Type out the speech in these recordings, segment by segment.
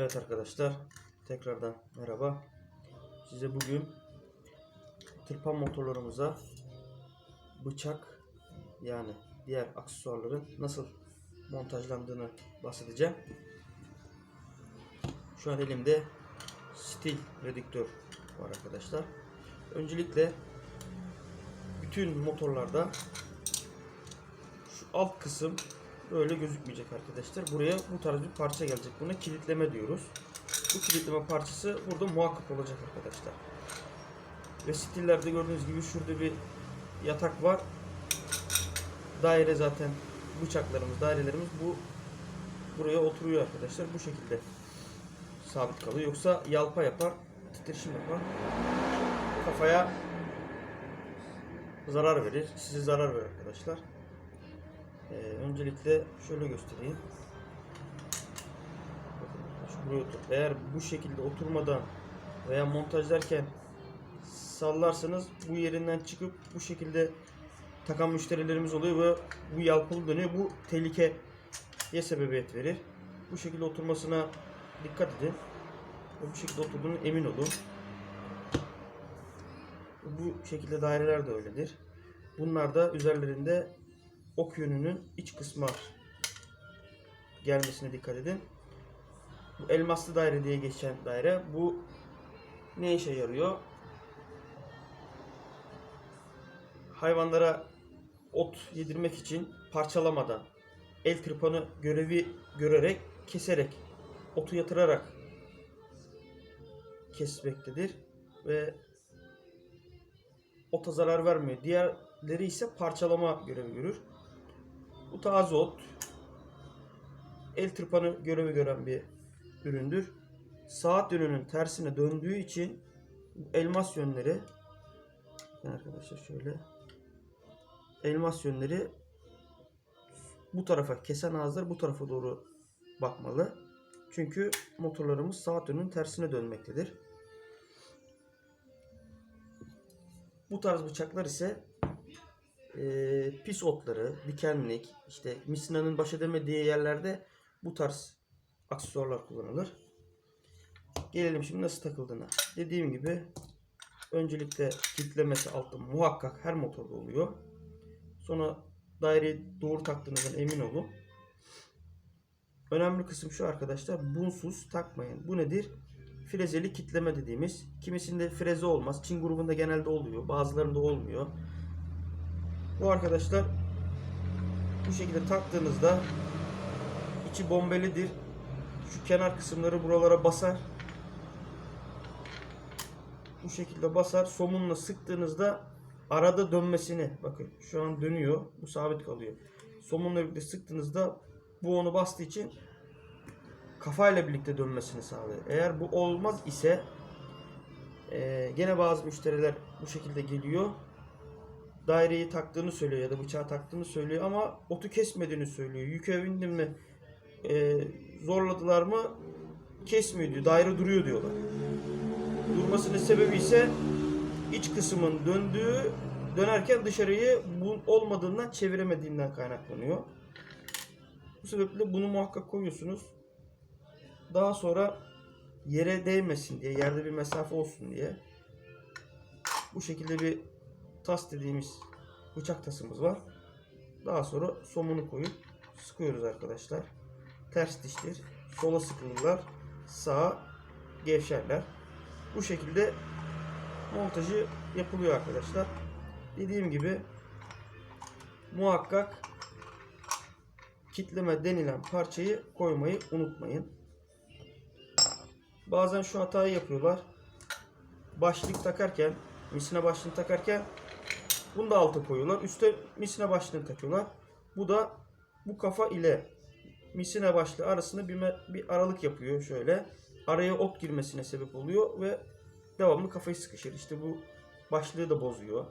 Evet arkadaşlar tekrardan merhaba. Size bugün tırpan motorlarımıza bıçak yani diğer aksesuarların nasıl montajlandığını bahsedeceğim. Şu an elimde stil redüktör var arkadaşlar. Öncelikle bütün motorlarda şu alt kısım böyle gözükmeyecek arkadaşlar. Buraya bu tarz bir parça gelecek. Buna kilitleme diyoruz. Bu kilitleme parçası burada muhakkak olacak arkadaşlar. Ve stillerde gördüğünüz gibi şurada bir yatak var. Daire zaten bıçaklarımız, dairelerimiz bu buraya oturuyor arkadaşlar. Bu şekilde sabit kalıyor. Yoksa yalpa yapar, titreşim yapar. Kafaya zarar verir. Size zarar verir arkadaşlar. Ee, öncelikle şöyle göstereyim. Eğer bu şekilde oturmadan veya montajlarken sallarsanız bu yerinden çıkıp bu şekilde takan müşterilerimiz oluyor ve bu yalpalı dönüyor. Bu tehlikeye sebebiyet verir. Bu şekilde oturmasına dikkat edin. Bu şekilde oturduğunu emin olun. Bu şekilde daireler de öyledir. Bunlar da üzerlerinde ok yönünün iç kısma gelmesine dikkat edin. Bu elmaslı daire diye geçen daire. Bu ne işe yarıyor? Hayvanlara ot yedirmek için parçalamadan el tırpanı görevi görerek keserek otu yatırarak kesmektedir ve ota zarar vermiyor. Diğerleri ise parçalama görevi görür. Bu taze ot el tırpanı görevi gören bir üründür. Saat yönünün tersine döndüğü için elmas yönleri arkadaşlar şöyle elmas yönleri bu tarafa kesen ağızlar bu tarafa doğru bakmalı. Çünkü motorlarımız saat yönünün tersine dönmektedir. Bu tarz bıçaklar ise e, pis otları, dikenlik, işte misinanın baş edemediği yerlerde bu tarz aksesuarlar kullanılır. Gelelim şimdi nasıl takıldığına. Dediğim gibi öncelikle kilitlemesi altta muhakkak her motorda oluyor. Sonra daireyi doğru taktığınızdan emin olun. Önemli kısım şu arkadaşlar. Bunsuz takmayın. Bu nedir? Frezeli kitleme dediğimiz. Kimisinde freze olmaz. Çin grubunda genelde oluyor. Bazılarında olmuyor. Bu arkadaşlar bu şekilde taktığınızda içi bombelidir. Şu kenar kısımları buralara basar. Bu şekilde basar. Somunla sıktığınızda arada dönmesini bakın şu an dönüyor. Bu sabit kalıyor. Somunla birlikte sıktığınızda bu onu bastığı için kafayla birlikte dönmesini sağlıyor. Eğer bu olmaz ise e, gene bazı müşteriler bu şekilde geliyor. Daireyi taktığını söylüyor ya da bıçağı taktığını söylüyor ama otu kesmediğini söylüyor. Yüke bindim mi e, zorladılar mı kesmiyor diyor. Daire duruyor diyorlar. Durmasının sebebi ise iç kısmın döndüğü dönerken dışarıyı bu olmadığından çeviremediğinden kaynaklanıyor. Bu sebeple bunu muhakkak koyuyorsunuz. Daha sonra yere değmesin diye, yerde bir mesafe olsun diye bu şekilde bir tas dediğimiz bıçak tasımız var. Daha sonra somunu koyup sıkıyoruz arkadaşlar. Ters diştir. Sola sıkılırlar. Sağa gevşerler. Bu şekilde montajı yapılıyor arkadaşlar. Dediğim gibi muhakkak kitleme denilen parçayı koymayı unutmayın. Bazen şu hatayı yapıyorlar. Başlık takarken, misine başlığını takarken bunu da alta koyuyorlar. Üste misine başlığını takıyorlar. Bu da bu kafa ile misine başlığı arasında bir, bir aralık yapıyor şöyle. Araya ot girmesine sebep oluyor ve devamlı kafayı sıkışır. İşte bu başlığı da bozuyor.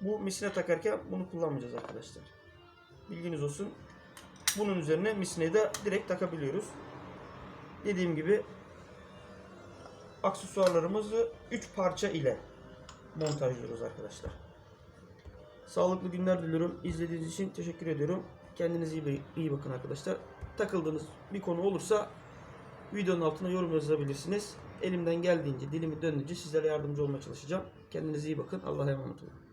Bu misine takarken bunu kullanmayacağız arkadaşlar. Bilginiz olsun. Bunun üzerine misineyi de direkt takabiliyoruz. Dediğim gibi aksesuarlarımızı 3 parça ile montajlıyoruz arkadaşlar. Sağlıklı günler diliyorum. İzlediğiniz için teşekkür ediyorum. Kendinize iyi, iyi bakın arkadaşlar. Takıldığınız bir konu olursa videonun altına yorum yazabilirsiniz. Elimden geldiğince, dilimi döndüğünce sizlere yardımcı olmaya çalışacağım. Kendinize iyi bakın. Allah'a emanet olun.